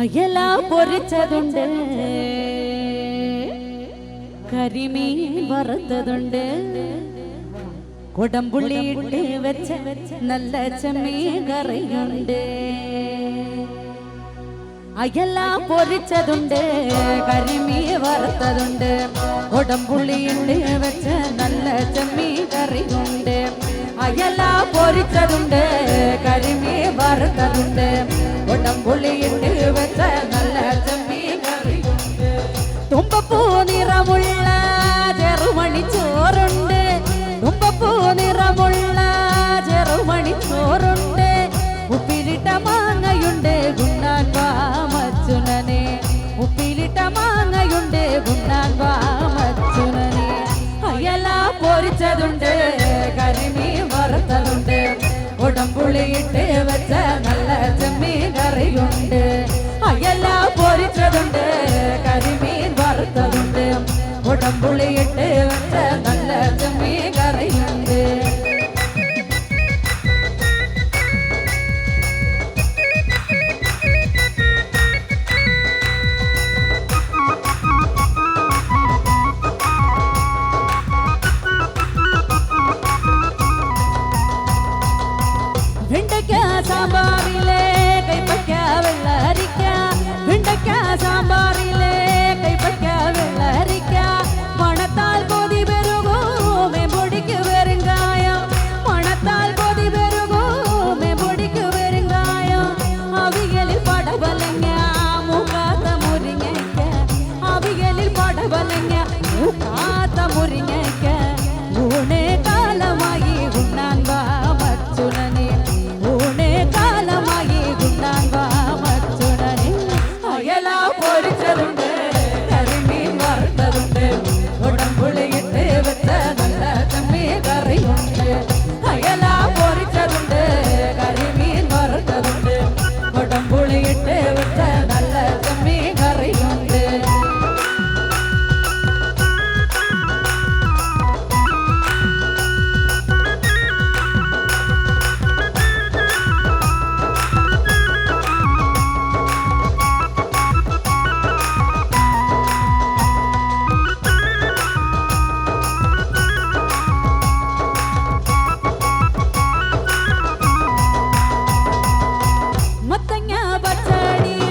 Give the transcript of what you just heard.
അയല പൊരിച്ചതുണ്ട്. കരിമീൻ വറുത്തതുണ്ട്. കൊടമ്പുള്ളി ഇട്ട് വെച്ച നല്ല ചെമ്മീൻ കറിയുണ്ട്. അയല പൊരിച്ചതുണ്ട് കരിമീൻ വറുത്തതുണ്ട്. കൊടമ്പുള്ളി ഇട്ട് വെച്ച നല്ല ചെമ്മീൻ കറിയുണ്ട്. അയല പൊരിച്ചതുണ്ട് കരിമീൻ വറുത്തതുണ്ട്. കുടംപുള്ളി ഉടമ്പുളിയിട്ട് വെച്ച നല്ല ചെമ്മീൻ കറിയുണ്ട്. അയല പൊരിച്ചതുണ്ട് കരിമീൻ വറുത്തതുണ്ട്. ഉടമ്പുളിയിട്ട് വെണ്ടയ്ക്ക സാമ്പാറിലെ കൈപ്പയ്ക്ക വെള്ളരിക്ക. വെണ്ടയ്ക്ക സാമ്പാറിലെ കൈപ്പയ്ക്ക വെള്ളരിക്ക. മണത്താൽ കൊതി പെരുകോ മെമ്പൊടിക്ക് വെറുങ്കായം മണത്താൽ കൊതി പെരുകോ മെമ്പൊടിക്ക് വെറുങ്കായം അവിയലിൽ പടവലങ്ങ മൂക്കാത്ത മുരിങ്ങയ്ക്ക. അവിയലിൽ പടവലങ്ങ മൂക്കാത്ത മുരിങ്ങ. ചാടി